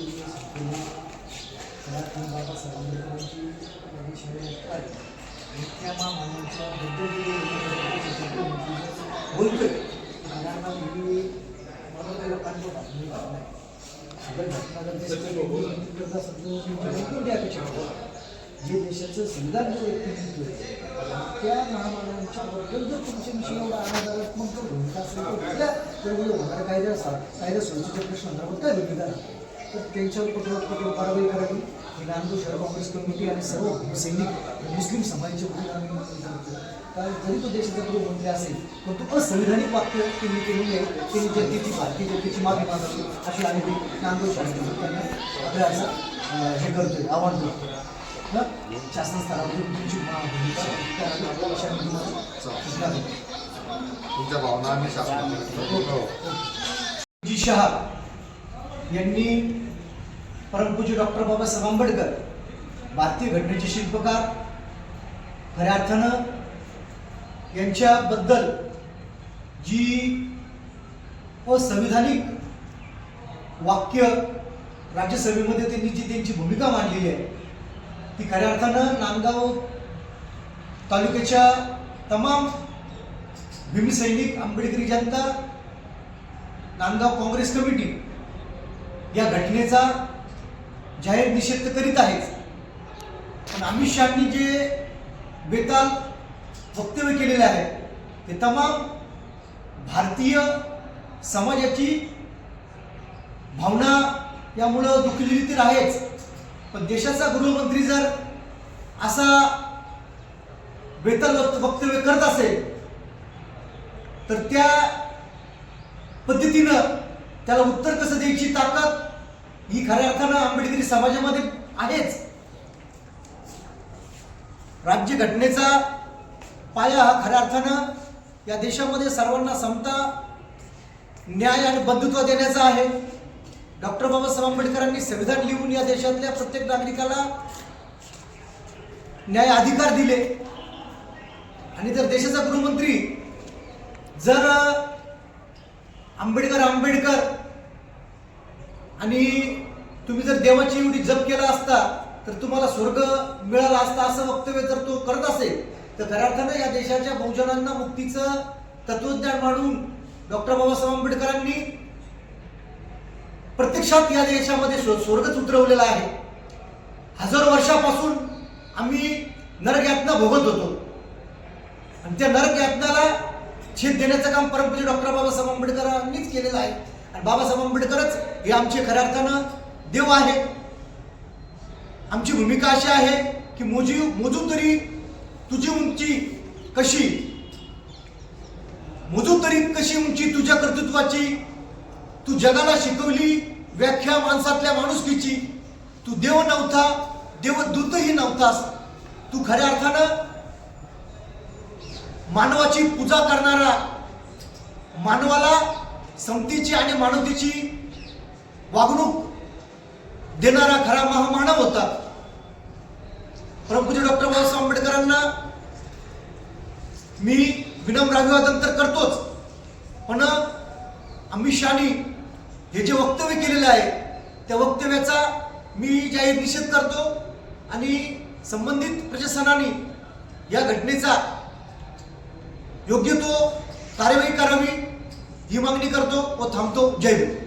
केली संपूर्ण घरातून बाबासाहेब आंबेडकरांची माझी शाळेत आली आणि त्या मामांच्या बद्दल जे बोलतोय मुलांना मुली मला लोकांचं बातमी नाही सगळं घटना जर ते सगळं करत असत तर अपेक्षा जे देशाचं संविधान जो व्यक्ती म्हणतोय त्या महामानवांच्याबद्दल जर तुमच्याविषयी एवढा आनंदात्मक जर भूमिका असेल तर कुठल्या तर होणाऱ्या कायद्या असतात कायदा सुरक्षेच्या प्रश्नांतर्गत काय भूमिका आहे तर त्यांच्यावर कठोर कठोर कारवाई करावी ही नांदूर शहर काँग्रेस कमिटी आणि सर्व सैनिक मुस्लिम समाजाच्या वतीनं आम्ही कारण जरी तो देशाचा गृहमंत्री असेल पण तो असंविधानिक वाक्य त्यांनी केलेली आहे त्यांनी जनतेची भारतीय जनतेची मागणी मागावी अशी आम्ही नांदूर शहर त्यांना आपल्या असं हे करतोय आव्हान करतोय हं? शासन स्तरावर तुमची भूमिका. तुमच्या भावना आम्ही शासनाकडे हो. जी शहा यांनी परमपूज्य डॉक्टर बाबासाहेब आंबेडकर भारतीय घटनेचे शिल्पकार खऱ्या अर्थानं यांच्याबद्दल जी असंविधानिक वाक्य राज्यसभेमध्ये त्यांनी जी त्यांची भूमिका मांडलेली आहे ती खऱ्या अर्थानं नांदगाव तालुक्याच्या तमाम भीमसैनिक आंबेडकरी जनता नांदगाव काँग्रेस कमिटी या घटनेचा जाहीर निषेध तर करीत आहेच. पण अमित शहानी जे बेताल वक्तव्य केलेले आहे ते तमाम भारतीय समाजाची भावना यामुळं दुखलेली तर आहेच. पण देशाचा गृहमंत्री जर असा बेताल वक्तव्य करत असेल तर त्या पद्धतीनं त्याला उत्तर कसं द्यायची ताकद? ही खऱ्या अर्थानं आंबेडकरी समाजामध्ये आहेच. राज्य घटनेचा पाया हा खऱ्या अर्थानं या देशामध्ये सर्वांना समता न्याय आणि बंधुत्व देण्याचा आहे. डॉक्टर बाबासाहेब आंबेडकरांनी संविधान लिहून या देशातल्या प्रत्येक नागरिकाला न्याय अधिकार दिले. आणि जर देशाचा गृहमंत्री जर आंबेडकर आंबेडकर. आणि तुम्ही जर देवाची एवढी जप केला असता तर तुम्हाला स्वर्ग मिळाला असता असं वक्तव्य जर तो करत असेल तर खऱ्या अर्थानं या देशाच्या बहुजनांना मुक्तीचं तत्वज्ञान मांडून डॉक्टर बाबासाहेब आंबेडकरांनी प्रत्यक्षात या देशामध्ये स्वर्गच उतरवलेला आहे. हजारो वर्षापासून आम्ही नरक यातना भोगत होतो. आणि त्या नरक यातनाला छेद देण्याचं काम परमपूज्य डॉक्टर बाबासाहेब आंबेडकरांनीच केलेलं आहे. आणि बाबासाहेब आंबेडकरच हे आमचे खऱ्या अर्थानं देव आहे. आमची भूमिका अशी आहे की मोजी मोजू तरी तुझी उंची कशी? मोजू तरी कशी उंची तुझ्या कर्तृत्वाची? तू जगाला शिकवली व्याख्या माणसातल्या माणुसकीची. तू देव नव्हता देवदूतही नव्हतास. तू खऱ्या अर्थानं मानवाची पूजा करणारा मानवाला संतीची आणि मानवतेची वागणूक देणारा खरा महामानव होता. प्रभूजी डॉक्टर बाबासाहेब आंबेडकरांना मी विनम्र अभिवादन तर करतोच पण अमित शहानी हे जे वक्तव्य केलेलं आहे त्या वक्तव्याचा मी जाहीर निषेध करतो आणि संबंधित प्रशासनाने या घटनेचा योग्य तो कार्यवाही करावी ही मागणी करतो व थांबतो. जय भीम.